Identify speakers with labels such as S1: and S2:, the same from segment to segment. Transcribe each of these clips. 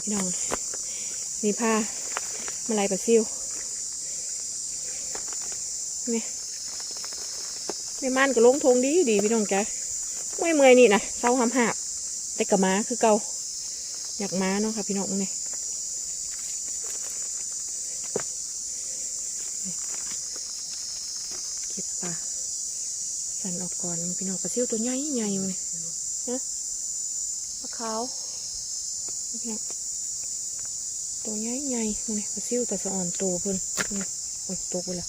S1: พี่น้องนี่ผ้ามาลายปลาซิวนี่ในม่านก็ลงทงดีดีพี่น้องจ้ะเมื่อยเมื่อยนี่นะเศร้าหำหาบแต่กับม้าคือเก่าอยากม้าเนาะค่ะพี่น้องนี่เก็บปลาสันออกก่อนพี่น้องปลาซิวตัวใหญ่ใหญ่เลยนะปลาขาว ตัวใหญ่ใหญ่นี่ปลาซิวตัวสะอ่อนโตเพิ่นนี่โอ้ยตกไปแล้ว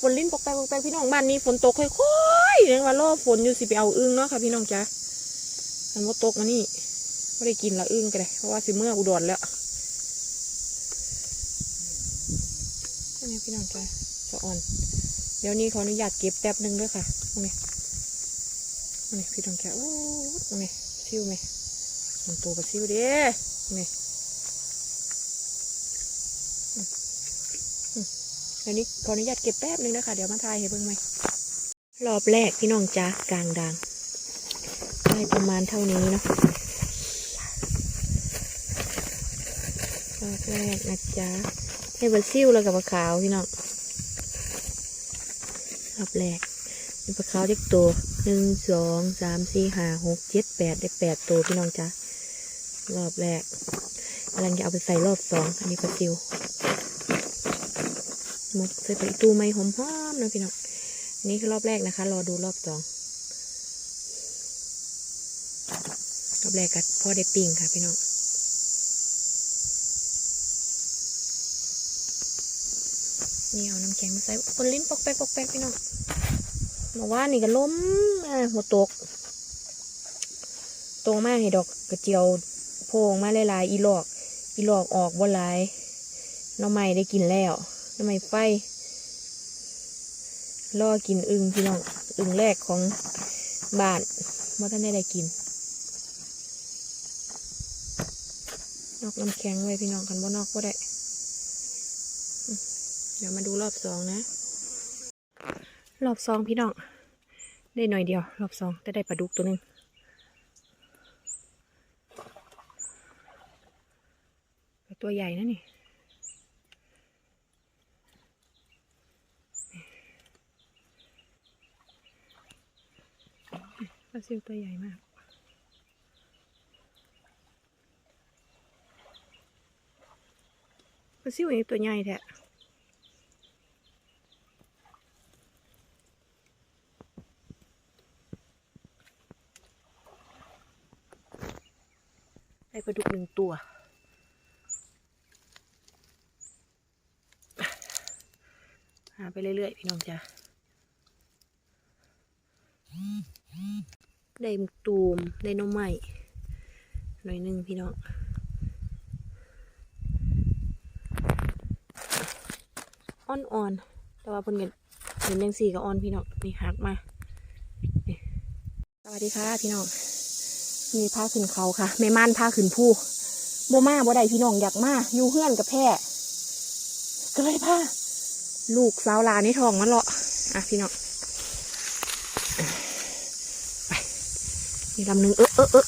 S1: ฝนลิ้นปกแปกปกแปกพี่น้องบ้านนี้ฝนตกค่อยๆเรียกว่ารอฝนอยู่สิไปเอาอึ้งเนาะค่ะพี่น้องจ้ะอันว่าตกมานี่ไม่ได้กินละอึ้งก็ได้เพราะว่าสิเมื่ออุดรแล้วนี่พี่น้องจ้ะสะอ่อน เดี๋ยวนี้ขออนุญาตเก็บแป๊บหนึงด้วยค่ะนี่นี่พี่น้องจ้ะโอ้นี่ซิวไหมมันโตกว่าซิวเด้นี่ ดี๋ยวนี้ขออนุญาตเก็บแป๊บนึงนะคะเดี๋ยวมาทายให้เบิ่งไหมรอบแรกพี่น้องจ้ากลางดังได้ประมาณเท่านี้เนาะรอบแรกนะจ๊ะให้บัซิวแล้วกับปลาขาวพี่น้องรอบแรกเป็นปลาขาวเล็กตัวหนึ่งสองสามสี่ห้าหกเจ็ดแปดได้แปดตัวพี่น้องจ้ารอบแรกกำลังจะเอาไปใส่รอบสองอันนี้ปลาซิว หมกใส่ไปตูไม่หอมๆนะพี่น้องนี่คือรอบแรกนะคะ รอดูรอบสองรอบแรกกัดพ่อได้ปิ่งค่ะ พี่น้องนี่เอาน้ำแข็งมาใส่คนลิ้นปอกแป๊กปอกแป๊กพี่น้องมาว่านี่ก็ล้มอ่าหัวตกโตมากให้ดอกกระเจียวโพงมาหลายๆอีหลอก อีหลอกออกบ่หลายน้องใหม่ได้กินแล้ว น้องใหม่ไฟรอกินอึงพี่น้องอึงแรกของบ้านว่าท่านได้ได้กิน นอกน้ำแข็งไว้พี่น้องกันบ่นอกก็ได้ เดี๋ยวมาดูรอบสองนะ รอบสองพี่น้อง ได้หน่อยเดียว รอบสองแต่ได้ปลาดุกตัวหนึ่งตัวใหญ่นะนี่ ซิวตัวใหญ่มากปลาซิวนี่ตัวใหญ่แท้ได้ปลาดุกหนึ่งตัวหาไปเรื่อยๆ พี่น้องจ้ะ ได้มึกตูมได้น้องใหม่หน่อยหนึ่งพี่น้องอ่อนๆแต่ว่าเพิ่นเห็นเห็นยังสี่ก็อ่อนพี่น้องนี่หักมาสวัสดีค่ะพี่น้องมีผ้าขึ้นเขาค่ะแม่ม่านผ้าขึ้นผู้โบมาบ่ได้พี่น้องอยากมาอยู่เฮือนกับแพร่ก็เลยผ้าลูกสาวลานในท้องมันเลาะอะพี่น้องีลำหนึ่งเออเออเออ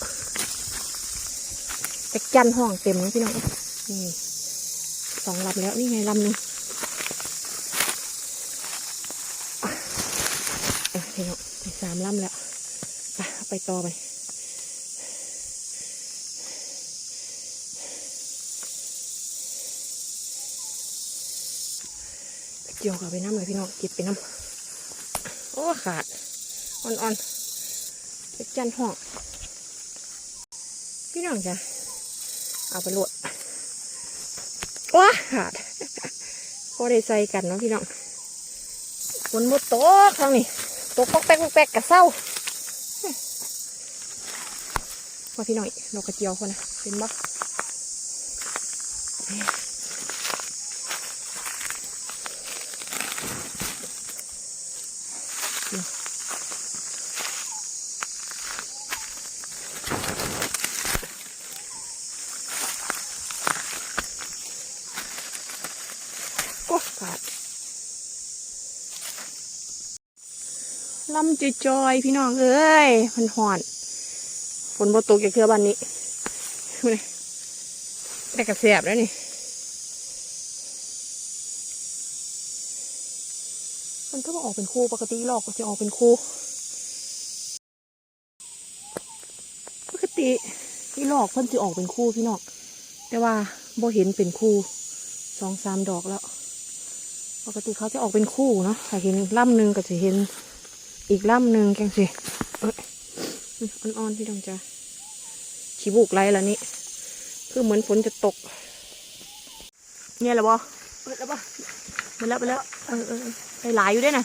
S1: แต่จันห้องเต็มนะพี่น้องนี่สองลำแล้วนี่ไงลำหนึ่งอะอะพี่น้องสามลำแล้วไปไปต่อไปเกี่ยวกับไปน้ำเลยพี่น้องเก็บไปน้ำโอ้ขาดอ่อนๆ เป็ดจันห้อง พี่น้องจ้ะเอาไปโหลดว้าขาดพอได้ใส่กันเนาะพี่น้องฝนมดตกทางนี้ตกปอกแป๊กปอกแป๊กกะเศร้ามาพี่น้องดอกกระเจียวคนนะเป็นบ่ก็ขาด ลำจจอยพี่น้องเอ้ยมันหอนฝนบตกจากเทือบ้านนี้ดูนี่แต่กระแสบแล้วนี่มันก็มาออกเป็นคู่ปกติหลอกก็จะออกเป็นคู่ปกติพี่หลอกเพิ่นจะออกเป็นคู่พี่น้องแต่ว่าโบเห็นเป็นคู่สองสามดอกแล้ว ปกติเขาจะออกเป็นคู่เนาะถ้าเห็นล่ำหนึ่งก็จะเห็น อีกล่ำหนึ่งแกงสิเอ้ยอ่อนๆพี่ดองจ้าขี้บุกไรแล้วนี่คือเหมือนฝนจะตก เนี่ยแล้วบอเปิดแล้วบอไปแล้วไปแล้วเออเออเออไปหลายอยู่ด้วยนะ